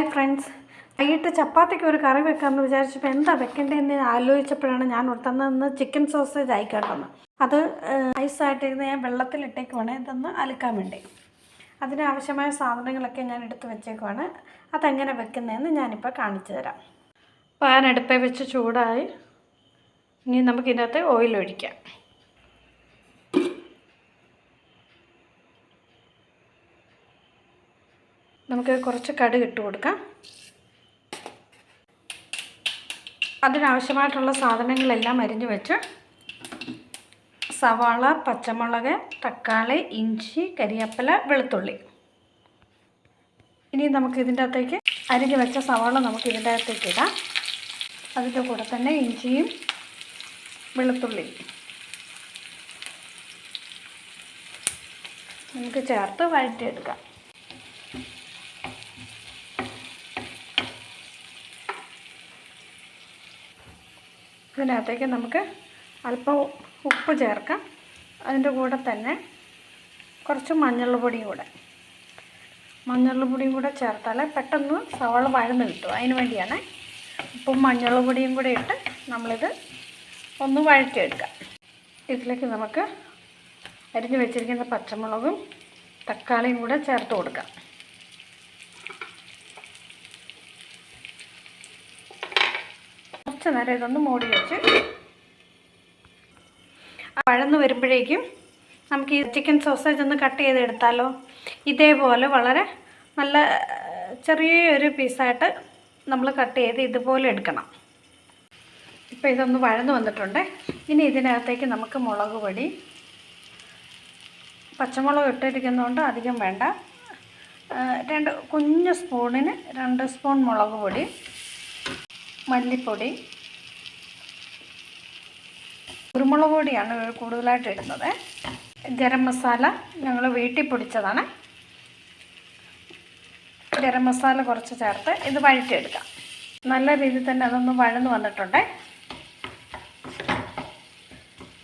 Hi friends വൈകിട്ട് ചപ്പാത്തിക്ക് ഒരു കറി വെക്കാമെന്ന് വിചാരിച്ചപ്പോൾ എന്താ വെക്കേണ്ടതെന്ന് ആലോചിച്ചപ്പോഴാണ് ഞാൻ ഓർത്തന്ന് ചിക്കൻ സോസേജ് ആയിക്കോട്ടെന്ന് അത് ഐസായിട്ടിരുന്ന് ഞാൻ വെള്ളത്തിലിട്ടേക്കുവാണ് ഇതൊന്ന് അലക്കാൻ വേണ്ടി. അതിനാവശ്യമായ സാധനങ്ങളൊക്കെ ഞാൻ എടുത്ത് വെച്ചേക്കുവാണ്. അതെങ്ങനെ വെക്കുന്നതെന്ന് ഞാനിപ്പോൾ കാണിച്ചു തരാം. പാൻ അടുപ്പേ വെച്ച് ചൂടായി. ഇനി നമുക്കിതിനകത്ത് ഓയിൽ ഒഴിക്കാം. നമുക്ക് കുറച്ച് കടുക് ഇട്ട് കൊടുക്കാം. അതിനാവശ്യമായിട്ടുള്ള സാധനങ്ങളെല്ലാം അരിഞ്ഞു വെച്ച് സവാള പച്ചമുളക് തക്കാളി ഇഞ്ചി കരിയാപ്പില വെളുത്തുള്ളി. ഇനി നമുക്ക് ഇതിന്റെ അകത്തേക്ക് അരിഞ്ഞു വെച്ച സവാള നമുക്ക് ഇതിന്റെ അകത്തേക്ക് ഇടാം. അതിന്റെ കൂടെ തന്നെ ഇഞ്ചിയും വെളുത്തുള്ളിയും. നമുക്ക് ചേർത്ത് വഴറ്റിയെടുക്കാം. ഇതിനകത്തേക്ക് നമുക്ക് അല്പം ഉപ്പ് ചേർക്കാം. അതിന്റെ കൂടെ തന്നെ കുറച്ച് മഞ്ഞൾപ്പൊടിയും കൂടെ. മഞ്ഞൾ പൊടിയും കൂടെ ചേർത്താൽ പെട്ടെന്ന് സവാള വഴന്ന് കിട്ടും. അതിന് വേണ്ടിയാണ് ഉപ്പും മഞ്ഞൾ പൊടിയും കൂടെ ഇട്ട് നമ്മളിത് ഒന്ന് വഴറ്റിയെടുക്കാം. ഇതിലേക്ക് നമുക്ക് അരിഞ്ഞ് വെച്ചിരിക്കുന്ന പച്ചമുളകും തക്കാളിയും കൂടെ ചേർത്ത് കൊടുക്കാം. കുറച്ച് നേരം ഇതൊന്ന് മൂടി വെച്ച് വഴന്ന് വരുമ്പോഴേക്കും നമുക്ക് ഈ ചിക്കൻ സോസേജ് ഒന്ന് കട്ട് ചെയ്തെടുത്താലോ? ഇതേപോലെ വളരെ നല്ല ചെറിയൊരു പീസായിട്ട് നമ്മൾ കട്ട് ചെയ്ത് ഇതുപോലെ എടുക്കണം. ഇപ്പോൾ ഇതൊന്ന് വഴന്ന് വന്നിട്ടുണ്ട്. ഇനി ഇതിനകത്തേക്ക് നമുക്ക് മുളക് പൊടി പച്ചമുളക് ഇട്ടിരിക്കുന്നതുകൊണ്ട് അധികം വേണ്ട. രണ്ട് കുഞ്ഞ് സ്പൂണിന് രണ്ട് സ്പൂൺ മുളക് പൊടി മല്ലിപ്പൊടി കുരുമുളക് പൊടിയാണ് കൂടുതലായിട്ട് ഇടുന്നത്. ഗരം മസാല ഞങ്ങൾ വീട്ടിൽ പൊടിച്ചതാണ്. ഗരം മസാല കുറച്ച് ചേർത്ത് ഇത് വഴറ്റിയെടുക്കാം. നല്ല രീതിയിൽ തന്നെ അതൊന്ന് വഴന്ന് വന്നിട്ടുണ്ട്.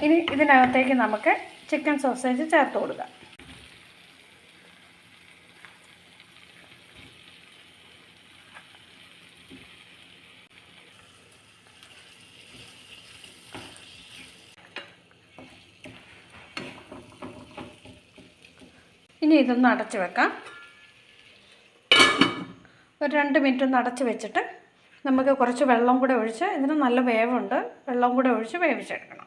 ഇനി ഇതിനകത്തേക്ക് നമുക്ക് ചിക്കൻ സോസേജ് ചേർത്ത് കൊടുക്കാം. ഇനി ഇതൊന്ന് അടച്ച് വെക്കാം. ഒരു രണ്ട് മിനിറ്റ് ഒന്ന് അടച്ച് വെച്ചിട്ട് നമുക്ക് കുറച്ച് വെള്ളം കൂടെ ഒഴിച്ച് ഇതിന് നല്ല വേവുണ്ട്. വെള്ളം കൂടെ ഒഴിച്ച് വേവിച്ചെടുക്കണം.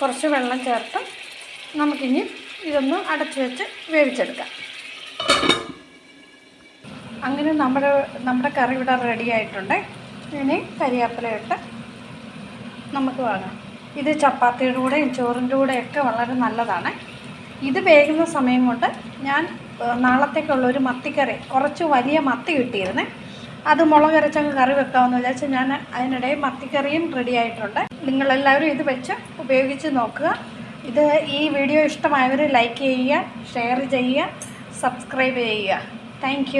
കുറച്ച് വെള്ളം ചേർത്ത് നമുക്കിനി ഇതൊന്ന് അടച്ച് വെച്ച് വേവിച്ചെടുക്കാം. അങ്ങനെ നമ്മുടെ നമ്മുടെ കറി ഇവിടെ റെഡി ആയിട്ടുണ്ട്. ഇനി കരിയാപ്പില ഇട്ട് നമുക്ക് വാങ്ങാം. ഇത് ചപ്പാത്തിയുടെ കൂടെയും ചോറിന്റെ കൂടെയൊക്കെ വളരെ നല്ലതാണ്. ഇത് വേകുന്ന സമയം കൊണ്ട് ഞാൻ നാളത്തേക്കുള്ള ഒരു മത്തിക്കറി കുറച്ച് വലിയ മത്തി കിട്ടിയിരുന്നേ. അത് മുളക് അരച്ചങ്ങ് കറി വെക്കാമെന്ന് വിചാരിച്ച് ഞാൻ അതിനിടെ മത്തിക്കറിയും റെഡി ആയിട്ടുണ്ട്. നിങ്ങളെല്ലാവരും ഇത് വെച്ച് ഉപയോഗിച്ച് നോക്കുക. ഇത് ഈ വീഡിയോ ഇഷ്ടമായവർ ലൈക്ക് ചെയ്യുക ഷെയർ ചെയ്യുക സബ്സ്ക്രൈബ് ചെയ്യുക. താങ്ക്